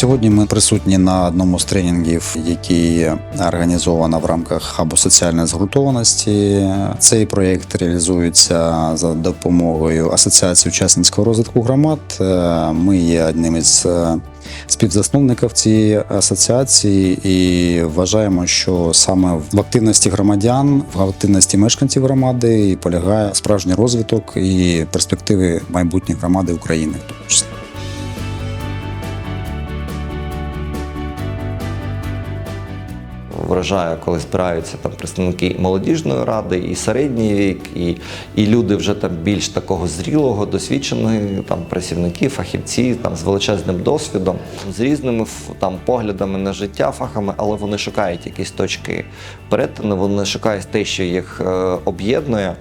Сьогодні ми присутні на одному з тренінгів, який організовано в рамках хабу соціальної згуртованості. Цей проєкт реалізується за допомогою Асоціації учасницького розвитку громад. Е, Ми є одним із е, співзасновників цієї асоціації і вважаємо, що саме в активності громадян, в активності мешканців громади і полягає справжній розвиток і перспективи майбутньої громади України. в тому числі. Вражає, коли збираються там представники молодіжної ради, і середній вік, і, і люди вже там більш такого зрілого, досвідченої там працівники, фахівці там з величезним досвідом, з різними там поглядами на життя, фахами, але вони шукають якісь точки перетину, вони шукають те, що їх е, об'єднує.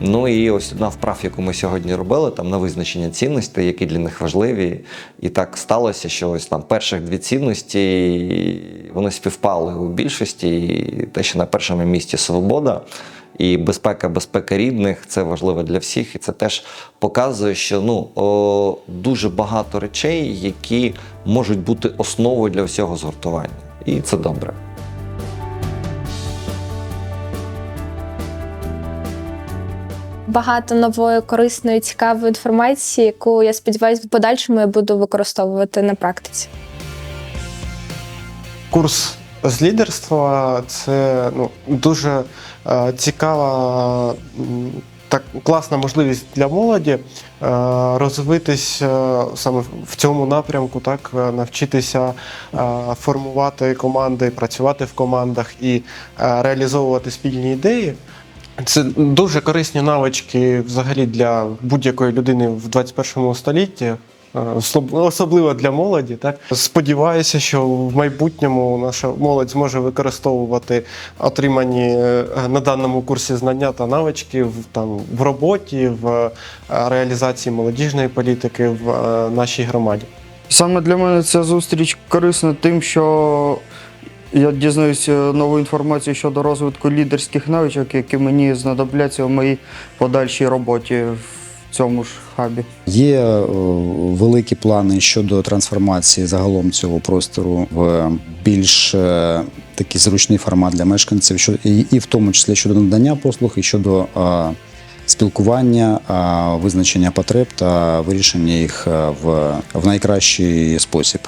Ну і ось одна вправ, яку ми сьогодні робили, там на визначення цінностей, які для них важливі. І так сталося, що ось там перших дві цінності вони співпали у більшості. І те, що на першому місці свобода і безпека, безпека рідних це важливо для всіх. І це теж показує, що ну о, дуже багато речей, які можуть бути основою для всього згуртування. І це добре. Багато нової, корисної, цікавої інформації, яку я сподіваюся, в подальшому я буду використовувати на практиці. Курс з лідерства це ну, дуже е, цікава, так, класна можливість для молоді е, розвитись е, саме в цьому напрямку, так, е, навчитися формувати команди, працювати в командах і реалізовувати спільні ідеї. Це дуже корисні навички взагалі для будь-якої людини в 21 столітті. е, Особливо для молоді, так сподіваюся, що в майбутньому наша молодь зможе використовувати отримані е, на даному курсі знання та навички в там в роботі, в е, реалізації молодіжної політики в нашій громаді. Саме для мене ця зустріч корисна тим, що я дізнаюся нову інформацію щодо розвитку лідерських навичок, які мені знадобляться в моїй подальшій роботі в цьому ж хабі. Є е, великі плани щодо трансформації загалом цього простору в більш е, такий зручний формат для мешканців, що і, в тому числі щодо надання послуг, і щодо е, спілкування, визначення потреб та вирішення їх в найкращий спосіб.